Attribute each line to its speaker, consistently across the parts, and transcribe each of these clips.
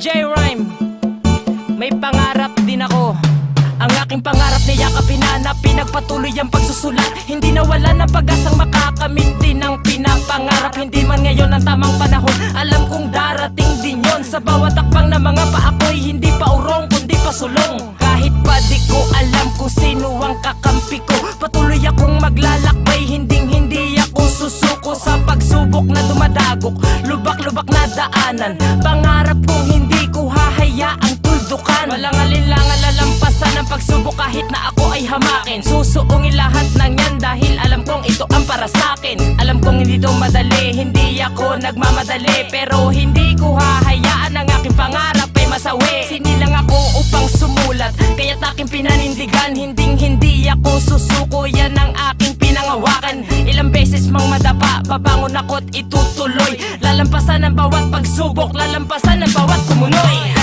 Speaker 1: J. Rhyme. May pangarap din ako. Ang aking pangarap na yakap hinanap Pinagpatuloy ang pagsusulat. Hindi nawala ng pag-asang makakamit din ang pinapangarap. Hindi man ngayon ang tamang panahon. Alam kong darating din yon Sa bawat akbang na mga paakoy Hindi pa urong kundi pa sulong. Kahit pa di ko alam kung sino ang kakampi ko. Patuloy akong maglalakbay. Hinding hindi ako susuko Sa pagsubok na dumadagok Lubak-lubak na daanan. Pangarap tuldukan Walang alinlangan lalampasan ang pagsubok kahit na ako ay hamakin. Susuungin lahat ng yan dahil alam kong ito ang para sa akin Alam kong hindi to madali, hindi ako nagmamadali. Pero hindi ko hahayaan ang aking pangarap ay masawi. Sinilang ako upang sumulat Kaya't aking pinanindigan. Hinding hindi ako susuko Yan ang aking pinangawakan. Ilang beses mang madapa Babangon ako't itutuloy. Lalampasan ang bawat pagsubok Lalampasan ang bawat kumunoy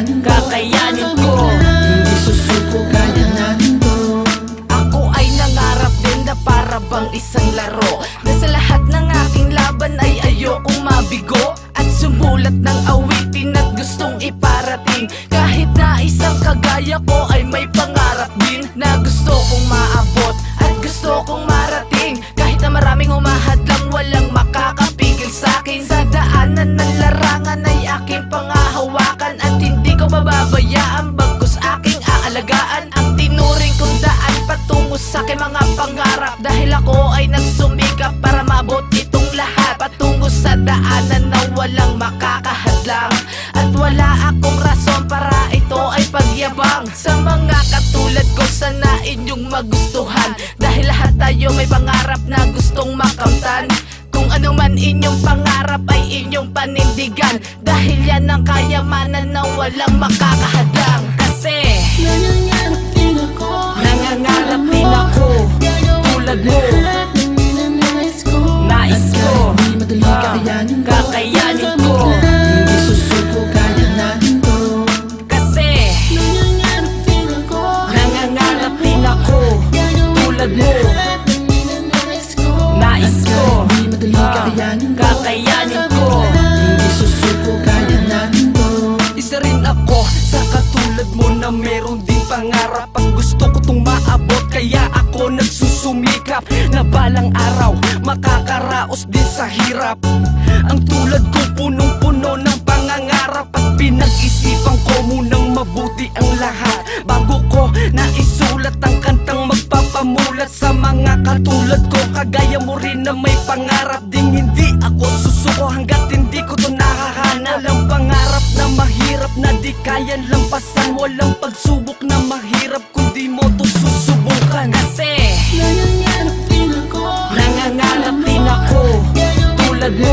Speaker 2: kakayanin ko.
Speaker 1: Kakayanin ko.
Speaker 2: Hindi susuko kaya natin to
Speaker 3: Ako
Speaker 1: ay nangarap din na para bang isang laro. Na sa lahat ng aking laban ay ayokong mabigo. At sumulat ng awitin at gustong iparating. Kahit na isang kagaya ko ay may pangarap din Na gusto kong maabot at gusto kong marating. Kahit na maraming humahadlang walang makakapigil sa'kin Sa daanan ng larangan ay Dahil ako ay nagsumikap para maabot itong lahat. Patungo sa daanan na walang makakahadlang. At wala akong rason para ito ay pagyabang. Sa mga katulad ko sana inyong magustuhan. Dahil lahat tayo may pangarap na gustong makamtan. Kung ano man inyong pangarap ay inyong panindigan. Dahil yan ang kayamanan na walang makakahadlang. Kasi
Speaker 3: din
Speaker 1: katulad mo na meron din pangarap. At gusto ko tong maabot kaya ako nagsusumikap. Na balang araw makakaraos din sa hirap. Ang tulad ko punong-puno ng pangangarap. At pinag-isipan ko munang mabuti ang lahat. Bago ko naisulat ang kantang magpapamulat Sa mga katulad ko. Kagaya mo rin na may pangarap Ding hindi ako susuko. Hanggat hindi ko to nakahanap Walang pangarap na mahirap na di kayan lampasan Walang pagsubok na mahirap kundi mo to susubukan. Kasi
Speaker 3: Nangangarap din ako.
Speaker 1: nangangarap din ako. Tulad mo,